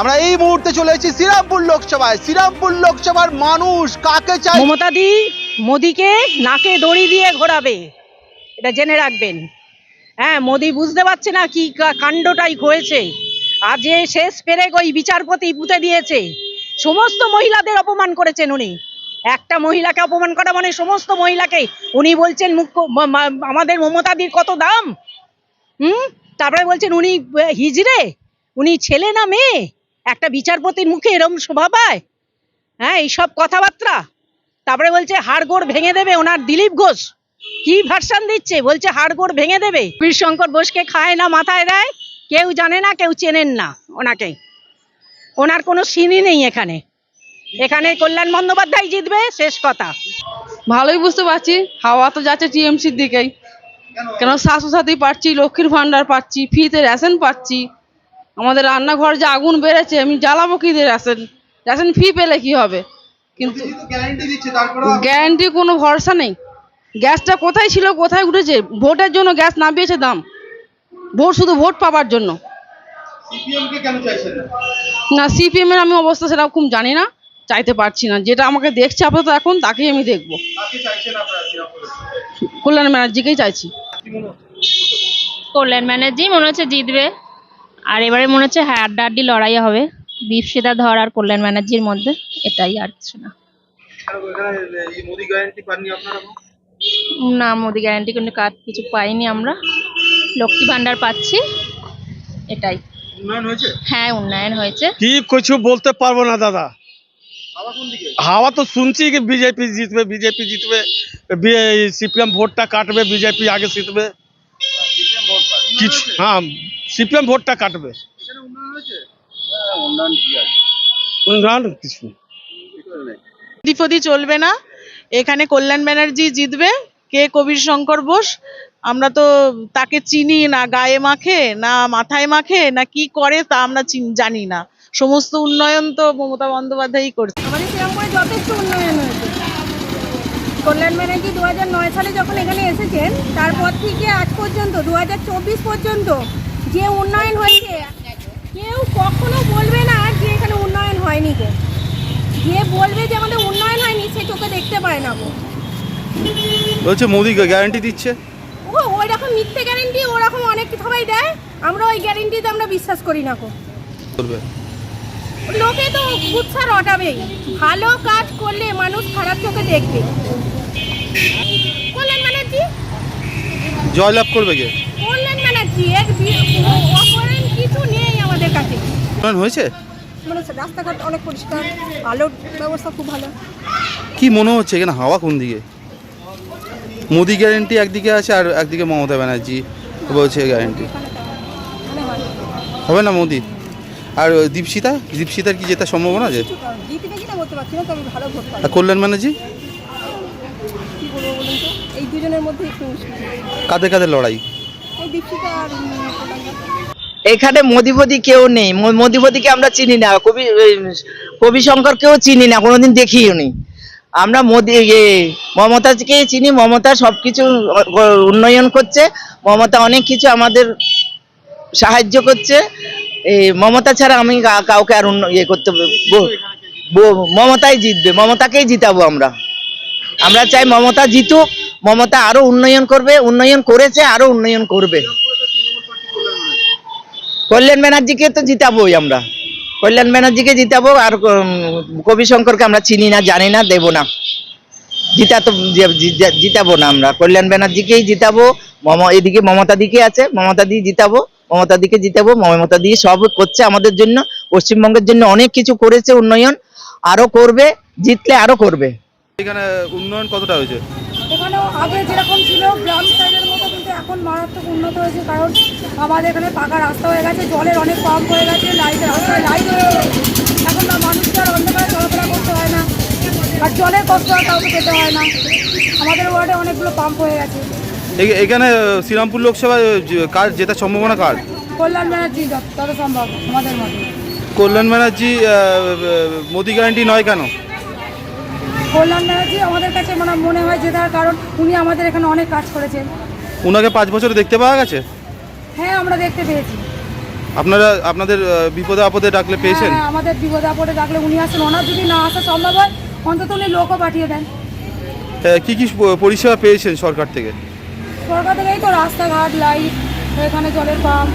আমরা এই মুহূর্তে চলে এসেছি শ্রীরামপুর লোকসভায়। শ্রীরামপুর লোকসভার মানুষ কাকে চাই? মমতা দি মোদিকে নাকে দড়ি দিয়ে ঘোরাবে। এটা জেনে রাখবেন। হ্যাঁ মোদি বুঝতে পারছে না কি কাণ্ডটাই হয়েছে। যে শেষ পেরে ওই বিচারপতি পুঁতে দিয়েছে, সমস্ত মহিলাদের অপমান করেছেন উনি। একটা মহিলাকে অপমান করা মানে সমস্ত মহিলাকে। উনি বলছেন মুখ্য আমাদের মমতাদির কত দাম? হুম? তারপরে বলছেন, উনি হিজড়ে? উনি ছেলে না মেয়ে? একটা বিচারপতির মুখে এরম শোভা পায়? হ্যাঁ এইসব কথাবার্তা? তারপরে বলছে, হাড়গোড় ভেঙে দেবে ওনার দিলীপ ঘোষ। কি ভার্সান দিচ্ছে? বলছে, হাড়গোড় ভেঙে দেবে। বীর শঙ্কর বোসকে খায় না, মাথায় দেয়। কেউ জানে না, কেউ চেনেন না ওনাকে। ওনার কোনো সিনই নেই এখানে। এখানে কল্যাণ বন্দ্যোপাধ্যায় জিতবে, শেষ কথা। ভালোই বুঝতে পারছি। হাওয়া তো যাচ্ছে টিএমসির দিকেই। কেন স্বাস্থ্যসাথী পাচ্ছি লক্ষ্মীর ভান্ডার পাচ্ছি ফ্রিতে রেশন পাচ্ছি। আমাদের রান্নাঘর যে আগুন বেড়েছে আমি জ্বালাবো কি দিয়ে? রেশন রেশন ফ্রি পেলে কি হবে? কিন্তু গ্যারান্টি দিচ্ছে তারপরে গ্যারান্টি কোনো ভরসা নেই। গ্যাসটা কোথায় ছিল কোথায় উঠেছে? ভোটের জন্য গ্যাস নামিয়েছে দাম। ভোট শুধু ভোট পাবার জন্য। সিপিএম কে কেন চাইছেন না? না সিপিএম এর আমি অবস্থা সেরকম জানি না চাইতে পারছি না। যেটা আমাকে দেখছে আপাতত এখন তাকেই আমি দেখব? কল্যাণ ব্যানার্জিকেই চাইছি? কল্যাণ ব্যানার্জি মনে হচ্ছে জিতবে। আর এবারে মনে হচ্ছে হ্যাঁ আড্ডা আড্ডাআড্ডি লড়াই হবে। দীপশিতা ধর আর কল্যাণ ব্যানার্জির মধ্যে এটাই আর কিছু না। কেন এখানে এই মোদি গ্যারান্টি পাননি আপনারা না মোদি গ্যারান্টি কোনো কাজ কিছু পাইনি আমরা। লক্ষ্মী ভাণ্ডার পাচ্ছি এটাই। উন্নয়ন হয়েছে? হ্যাঁ উন্নয়ন হয়েছে। কি কিছু বলতে পারব না দাদা। আবার কোন দিকে? হাওয়া তো শুনছি কি বিজেপি জিতবে বিজেপি জিতবে সিপিএম ভোটটা কাটবে বিজেপি আগে জিতবে। সিপিএম ভোট পায়। কিছু হ্যাঁ সিপিএম ভোটটা কাটবে। এখানে উন্নয়ন হয়েছে? হ্যাঁ উন্নয়ন কি আছে? উন্নয়ন কিছু নেই। কিছু নেই দ্বিপদী চলবে না। এখানে কল্যাণ ব্যানার্জি জিতবে। কে কবির শঙ্কর বোস? আমরা তো তাকে চিনি না গায়ে মাখে না মাথায় মাখে না কি করে তা আমরা চিন- জানি না। সমস্ত উন্নয়ন তো মমতা বন্দ্যোপাধ্যায়ই করছে। আমাদের শ্রীরামপুরে যথেষ্ট উন্নয়ন হয়েছে। কল্যাণ ব্যানার্জি দু নয় সালে যখন এখানে এসেছেন তারপর থেকে আজ পর্যন্ত দু হাজার চব্বিশ পর্যন্ত যে উন্নয়ন হয়েছে কেউ কখনো বলবে না যে এখানে উন্নয়ন হয়নি গো। যে বলবে যে আমাদের উন্নয়ন হয়নি সে চোখে দেখতে পায় না গো। বলছে মোদি গ্যারান্টি দিচ্ছে। ও ওই রকম মিথ্যে গ্যারেন্টি ওরকম অনেক সবাই দেয় আমরা ওই গ্যারেন্টিতে আমরা বিশ্বাস করি না গো। বলবে। লোকে তো উৎসাহ রটাবেই। ভালো কাজ করলে মানুষ খারাপ চোখে দেখবে। কল্যাণ ব্যানার্জি জয়লাভ করবে কে? এর অপরেন কিছু নেই আমাদের কাছে। হয়েছে? মানে রাস্তাঘাট অনেক পরিষ্কার আলোর ব্যবস্থা খুব ভালো। কি মনে হচ্ছে এখানে হাওয়া কোন দিকে? মোদি গ্যারান্টি একদিকে আছে আর একদিকে মমতা ব্যানার্জি বলছে গ্যারান্টি হবে না মোদি? আর দীপশিতা? দীপশিতার কি জেতার সম্ভাবনা আছে? আর কল্যাণ ব্যানার্জি? কাদের কাদের লড়াই? এখানে মোদিপতি কেউ নেই। মোদিপতিকে আমরা চিনি না। কবি কবি শঙ্করকেও চিনি না, কোনোদিন দেখিও নি। আমরা মোদি মমতাকে চিনি, মমতা সব কিছু উন্নয়ন করছে, মমতা অনেক কিছু আমাদের সাহায্য করছে। এই মমতা ছাড়া আমি কাউকে আর ইয়ে করতে মমতাই জিতবে, মমতাকেই জিতাবো আমরা। আমরা চাই মমতা জিতুক, মমতা আরও উন্নয়ন করবে, উন্নয়ন করেছে, আরও উন্নয়ন করবে। কল্যাণ ব্যানার্জিকে তো জিতাবোই আমরা। কল্যাণ ব্যানার্জিকে জিতাবো আর কবি শঙ্করকে আমরা চিনি না, জানি না, দেবো না। জিতা তো জিতাবো না আমরা। কল্যাণ ব্যানার্জিকেই জিতাবো, মম, এদিকে মমতা দিকে আছে, মমতা দিয়ে জিতাবো, মমতা দিকে জিতাবো, মমতা দিয়ে সব করছে আমাদের জন্য, পশ্চিমবঙ্গের জন্য অনেক কিছু করেছে উন্নয়ন, আরও করবে, জিতলে আরও করবে। এখানে উন্নয়ন কতটা হয়েছে? এখানেও আগে যেরকম ছিল গ্রাম সাইডের মতো কিন্তু এখন মারাত্মক উন্নত হয়েছে কারণ আমাদের এখানে পাকা রাস্তা হয়ে গেছে জলের অনেক পাম্প হয়ে গেছে লাইটের রাস্তায় লাইট হয়েছে এখন না মানুষকে আর অন্ধকারে চলাফেরা করতে হয় না আর জলের কষ্ট আর কাউকে পেতে হয় না। আমাদের ওয়ার্ডে অনেকগুলো পাম্প হয়ে গেছে। এখানে শ্রীরামপুর লোকসভায় যে- কার জেতার সম্ভাবনা কার? কল্যাণ ব্যানার্জি যত সম্ভব আমাদের মতে। কল্যাণ ব্যানার্জি মোদি গ্যারান্টি নয় কেন? কল্যাণ ব্যানার্জি আমাদের কাছে মানে মনে হয় যে তার কারণ উনি আমাদের এখানে অনেক কাজ করেছেন। ওনাকে পাঁচ বছর দেখতে পাওয়া গেছে? হ্যাঁ আমরা দেখতে পেয়েছি। আপনারা আপনাদের বিপদে আপদে ডাকলে পেয়েছেন? হ্যাঁ, আমাদের বিপদে আপদে ডাকলে উনি আসেন। ওনার যদি না আসা সম্ভব হয় অন্তত উনি লোকও পাঠিয়ে দেন। কি কি পরিষেবা পেয়েছেন সরকার থেকে? সরকার থেকে এই তো রাস্তাঘাট লাইট এখানে জলের পাম্প।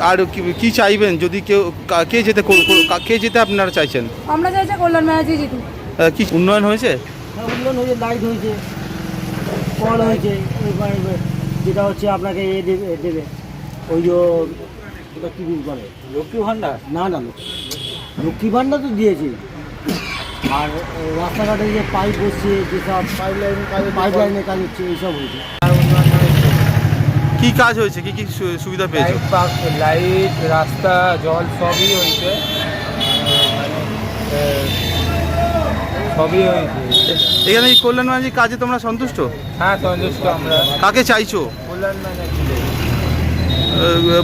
আর কি- কি চাইবেন? যদি কেউ কে যেতে কো- যেতে আপনারা চাইছেন? আমরা চাইছি কল্যাণ ব্যানার্জি আহ, কি উন্নয়ন হয়েছে? উন্নয়ন হয়েছে লাইট হয়েছে। কল হয়েছে যেটা হচ্ছে আপনাকে এ দেবে এ দেবে। ওই যে ওটা কী বলে? লক্ষ্মী ভাণ্ডার? না না লক্ষ্মী। ভাণ্ডার তো দিয়েছে। আর রাস্তাঘাটে যে পাইপ বসছে যেসব পাইপ লাইন পাইপ লাইনের কাজ হচ্ছে এইসব হয়েছে। কি কাজ হয়েছে? কি কি সুবিধা পেয়েছ? লাইট রাস্তা জল সবই হয়েছে। মানে সবই হয়েছে। এখানে এই কল্যাণ ব্যানার্জির কাজে তোমরা সন্তুষ্ট? হ্যাঁ সন্তুষ্ট আমরা। কাকে চাইছো? কল্যাণ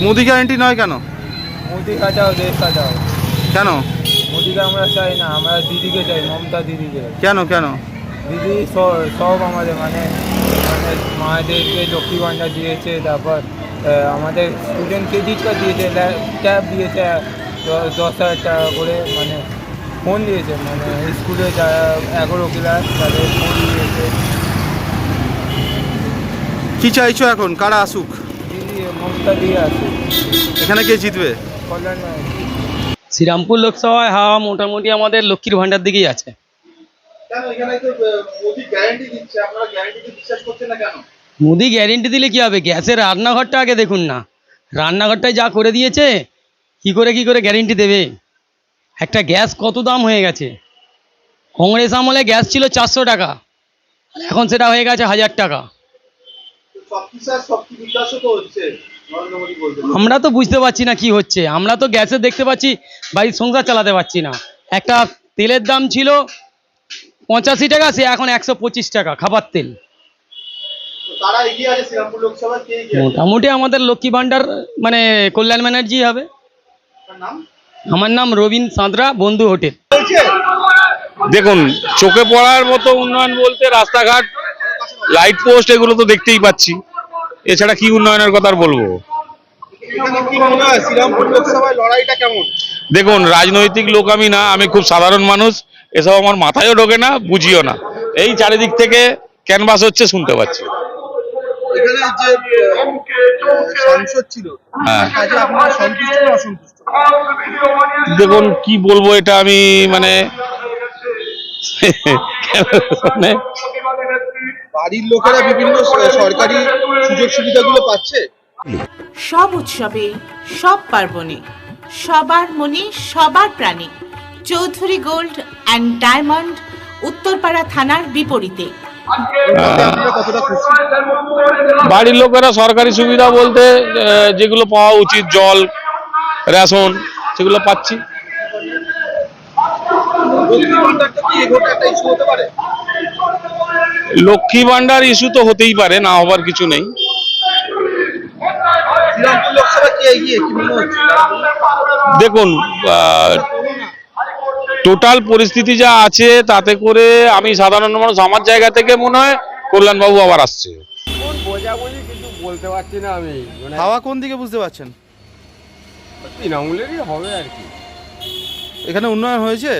মোদি গ্যারান্টি নয় কেন? মোদি কাটাও দেশ কাটাও কেন? মোদিকে আমরা চাই না আমরা দিদিকে চাই মমতা দিদিকে। কেন কেন? দিদি সব আমাদের মানে মায়েদেরকে লক্ষ্মী ভাণ্ডার দিয়েছে তারপর আমাদের স্টুডেন্ট ক্রেডিট কার্ড দিয়েছে ট্যাব দিয়েছে দশ হাজার টাকা করে মানে ফোন দিয়েছে মানে স্কুলে যারা এগারো ক্লাস তাদের ফোন দিয়েছে। কি চাইছো এখন? কারা আসুক? দিদি মমতা দিয়ে আছে এখানে কে জিতবে? কল্যাণ শ্রীরামপুর লোকসভায় হাওয়া মোটামুটি আমাদের লক্ষ্মীর ভাণ্ডার দিকেই আছে। কেন? এখানে তো মোদি গ্যারান্টি দিচ্ছে আপনারা গ্যারান্টিতে বিশ্বাস করছেন না কেন? মোদি গ্যারেন্টি দিলে কি হবে? গ্যাসের রান্নাঘরটা আগে দেখুন না। রান্নাঘরটায় যা করে দিয়েছে কি করে কি করে গ্যারেন্টি দেবে? একটা গ্যাস কত দাম হয়ে গেছে? কংগ্রেস আমলে গ্যাস ছিল চারশো টাকা এখন সেটা হয়ে গেছে হাজার টাকা। আমরা তো বুঝতে পারছি না কি হচ্ছে। আমরা তো গ্যাসে দেখতে পাচ্ছি বাড়ির সংসার চালাতে পারছি না। একটা তেলের দাম ছিল পঁচাশি টাকা সে এখন একশো পঁচিশ টাকা খাবার তেল। মোটামুটি আমাদের লক্ষ্মী ভাণ্ডার মানে কল্যাণ ব্যানার্জি হবে। আমার নাম রবীন সাঁতরা বন্ধু হোটেল। দেখুন চোখে পড়ার মতো উন্নয়ন বলতে রাস্তাঘাট লাইট পোস্ট এগুলো তো দেখতেই পাচ্ছি। এছাড়া কি উন্নয়নের কথা আর বলব? এখানে কি শ্রীরামপুর লোকসভায় লড়াইটা কেমন? দেখুন রাজনৈতিক লোক আমি না আমি খুব সাধারণ মানুষ। এসব আমার মাথায়ও ঢোকে না বুঝিও না। এই চারিদিক থেকে ক্যানভাস হচ্ছে শুনতে পাচ্ছি। এখানে যে আহ, সাংসদ ছিল হ্যাঁ। দেখুন কি বলব এটা আমি মানে মানে বাড়ির লোকেরা বিভিন্ন সরকারি সুযোগ সুবিধাগুলো পাচ্ছে? সব উৎসবে সব পার্বণে সবার মনে সবার প্রাণে Chowdhury gold and diamond Uttarpara থানার বিপরীতে। বাড়ির লোকেরা সরকারি সুবিধা বলতে যেগুলো পাওয়া উচিত জল রেশন সেগুলো পাচ্ছি। লক্ষ্মী ভান্ডার ইস্যু তো হতেই পারে না হবার কিছু নেই। দেখুন টোটাল পরিস্থিতি যা আছে তাতে করে আমি সাধারণ মানুষ আমার জায়গা থেকে মনে হয় কল্যাণবাবু আবার আসছে। বোঝাবুঝি কিন্তু বলতে পারছি না আমি। মানে হাওয়া কোন দিকে বুঝতে পারছেন? তৃণমূলেরই হবে আর কি। এখানে উন্নয়ন হয়েছে?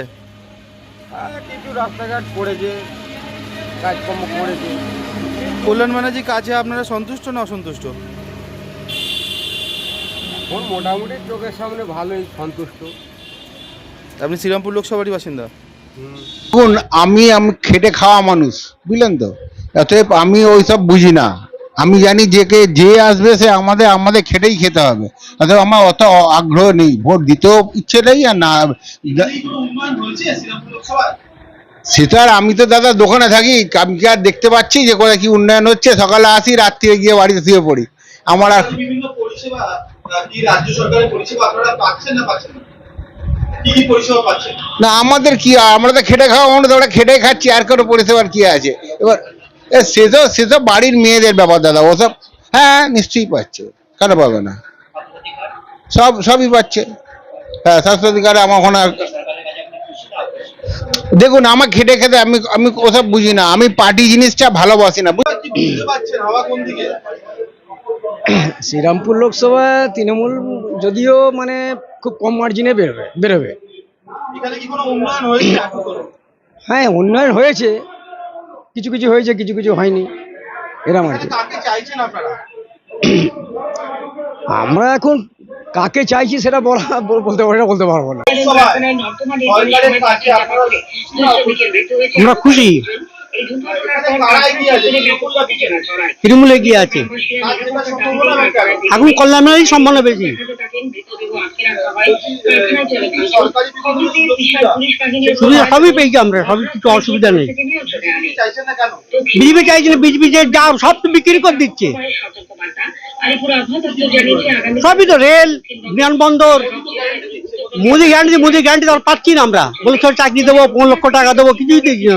আর কিছু রাস্তাঘাট করেছে কাজকর্ম করেছে। কল্যাণ ব্যানার্জি কাজে আপনারা সন্তুষ্ট না অসন্তুষ্ট? এখন মোটামুটি চোখের সামনে ভালোই সন্তুষ্ট। আপনি শ্রীরামপুর লোকসভারই বাসিন্দা? দেখুন আমি আমি খেটে খাওয়া মানুষ বুঝলেন তো? অতএব আমি ওইসব বুঝি না। আমি জানি যে কে যে আসবে সে আমাদের আমাদের খেটেই খেতে হবে। অতএব আমার অত আগ্রহ নেই ভোট দিতেও ইচ্ছে নেই আর না উন্নয়ন হয়েছে শ্রীরামপুর লোকসভায় সেটা আর আমি তো দাদা দোকানে থাকি আমি কি আর দেখতে পাচ্ছি যে কোথায় কি উন্নয়ন হচ্ছে? সকালে আসি রাত্রিরে গিয়ে বাড়িতে শুয়ে পড়ি। আমার আর বিভিন্ন পরিষেবা কি রাজ্য সরকারের পরিষেবা আপনারা পাচ্ছেন না পাচ্ছেন না? কি কি পরিষেবা পাচ্ছেন? না আমাদের কি আমরা তো খেটে খাওয়া আমরা তো ওরা খেটে খাচ্ছি আর কোনো পরিষেবার কি আছে? এবার সে তো সে তো বাড়ির মেয়েদের ব্যাপার দাদা ওসব হ্যাঁ নিশ্চয়ই পাচ্ছে কেন পাবে না? সব সবই পাচ্ছে। হ্যাঁ স্বাস্থ্য কার্ডে আমার ওখানে আর- দেখুন আমার খেটে খেতে আমি আমি ওসব বুঝি না আমি পার্টি জিনিসটা ভালোবাসি না বুঝতে পারছেন হাওয়া শ্রীরামপুর লোকসভা তৃণমূল যদিও মানে খুব কম মার্জিনে বেরোবে বেরোবে। এখানে কি কোনো উন্নয়ন হয়েছে হ্যাঁ উন্নয়ন হয়েছে। কিছু কিছু হয়েছে কিছু কিছু হয়নি। এরম আর কি আমরা এখন কাকে চাইছি সেটা বলা বল- বলতে পারি বলতে পারব না। আমরা খুশি। তৃণমূল গিয়ে আছে? এখন কল্যাণেরই সম্ভাবনা বেশি। সুবিধা। সবই পেয়েছি আমরা সবই কিছু অসুবিধা নেই। বিজেপি চাইছে না বিজেপি যে যা সব তো বিক্রি করে দিচ্ছে। সবই তো রেল বিমানবন্দর। মোদি গ্যারান্টি মোদি গ্যারান্টি তো আর পাচ্ছি না আমরা। বলছে চাকরি দেবো পনেরো লক্ষ টাকা দেবো। কিছুই দিচ্ছি না